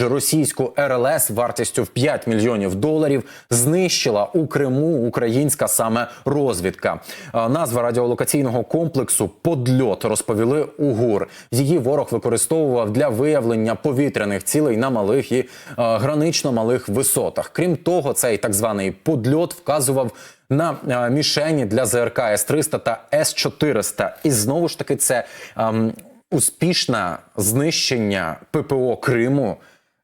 Російську РЛС вартістю в 5 мільйонів доларів знищила у Криму українська саме розвідка. Назва радіолокаційного комплексу Подльот розповіли у ГУР. Її ворог використовував для виявлення повітряних цілей на малих і а, гранично малих висотах. Крім того, цей так званий подльот вказував на а, мішені для ЗРК С-300 та С-400. І знову ж таки, це ам, успішне знищення ППО Криму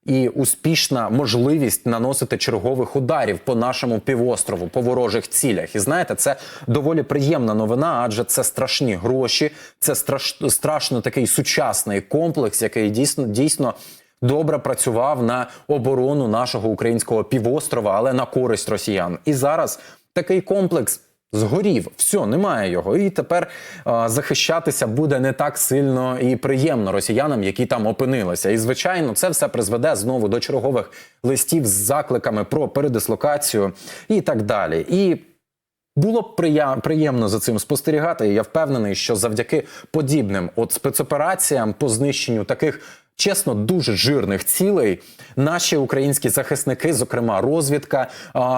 і успішна можливість наносити чергових ударів по нашому півострову, по ворожих цілях. І знаєте, це доволі приємна новина, адже це страшні гроші, це страш, страшно такий сучасний комплекс, який дійсно дійсно. Добре працював на оборону нашого українського півострова, але на користь росіян. І зараз такий комплекс згорів, все, немає його. І тепер а, захищатися буде не так сильно і приємно росіянам, які там опинилися. І звичайно, це все призведе знову до чергових листів з закликами про передислокацію і так далі. І було б приємно за цим спостерігати. І я впевнений, що завдяки подібним от спецопераціям по знищенню таких. Чесно, дуже жирних цілей наші українські захисники, зокрема розвідка,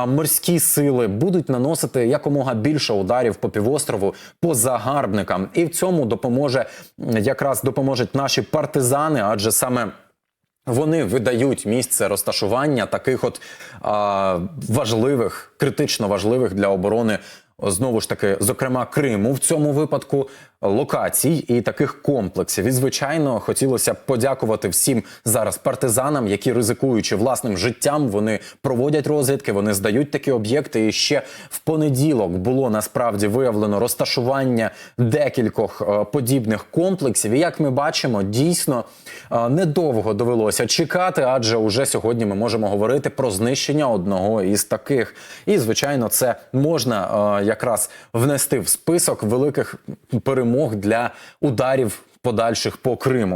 морські сили, будуть наносити якомога більше ударів по півострову по загарбникам, і в цьому допоможе якраз допоможуть наші партизани, адже саме вони видають місце розташування таких от а, важливих, критично важливих для оборони. Знову ж таки, зокрема, Криму в цьому випадку локацій і таких комплексів. І звичайно, хотілося б подякувати всім зараз партизанам, які ризикуючи власним життям, вони проводять розвідки, вони здають такі об'єкти. І ще в понеділок було насправді виявлено розташування декількох е, подібних комплексів. І як ми бачимо, дійсно е, недовго довелося чекати, адже уже сьогодні ми можемо говорити про знищення одного із таких. І звичайно, це можна е, якраз внести в список великих перемог для ударів подальших по Криму.